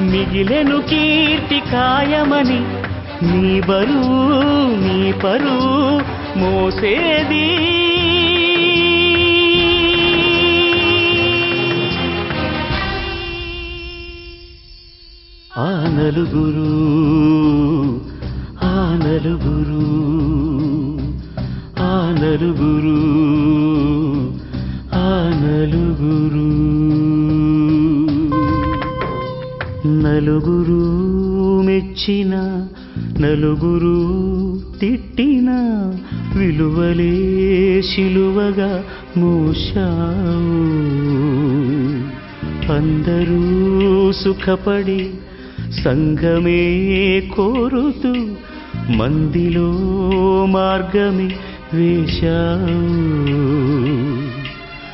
మిగిలెను కీర్తి కాయమని నీ బరువు నీ పరువు మోసేది. ఆ నలుగురు ఆ నలుగురు ఆ నలుగురు ఆ నలుగురు. నలుగురు మెచ్చిన నలుగురు తిట్టిన విలువలే శిలువగా మోశావు. అందరూ సుఖపడి సంఘమే కోరుతూ మందిలో మార్గమే వేశావు.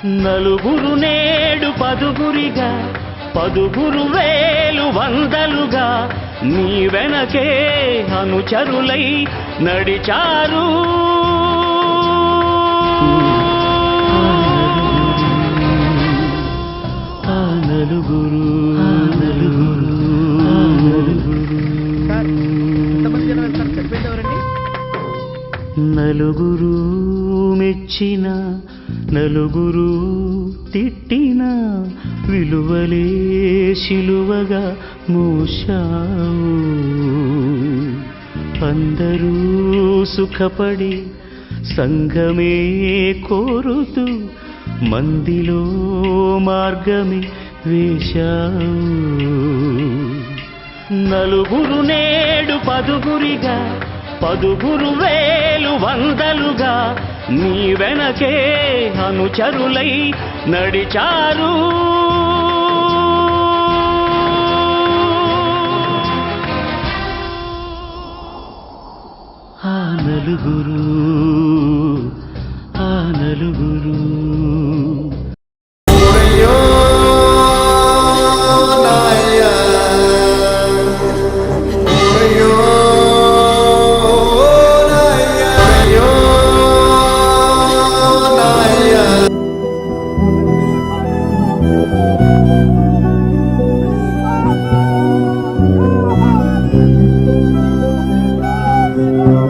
నలుగురు నేడు పదుగురిగా పదుగురు వేలు వందలుగా నీ వెనకే అనుచరులై నడిచారు. నలుగురు. నలుగురు. నలుగురు మెచ్చిన నలుగురు తిట్టిన విలువలే శిలువగా మోశావు. అందరూ సుఖపడి సంఘమే కోరుతూ మందిలో మార్గమే వేశావు. నలుగురు నేడు పదుగురిగా పదుగురు వేలు వందలుగా నీ వెనకే అనుచరులై నడిచారు.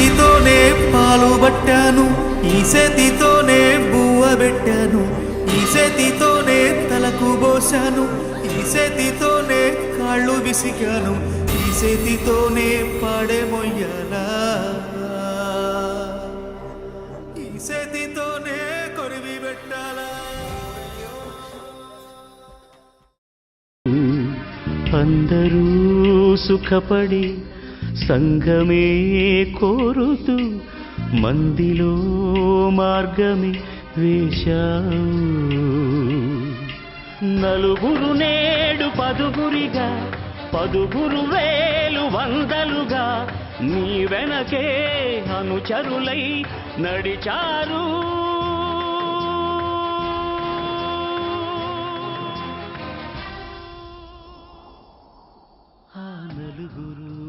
చేతితోనే పాలు పట్టాను ఈ చేతితోనే బువ్వ పెట్టాను ఈ చేతితోనే తలకు పోశాను ఈ చేతితోనే కాళ్ళు విసిగాను ఈ చేతితోనే పాడే మొయ్యాలా ఈ చేతితోనే కొరివి పెట్టాలా? అందరూ సుఖపడి సంఘమే కోరుతూ మందిలో మార్గమే వేశావు. నలుగురు నేడు పదుగురిగా పదుగురు వేలు వందలుగా నీ వెనకే అనుచరులై నడిచారు. ఆ నలుగురు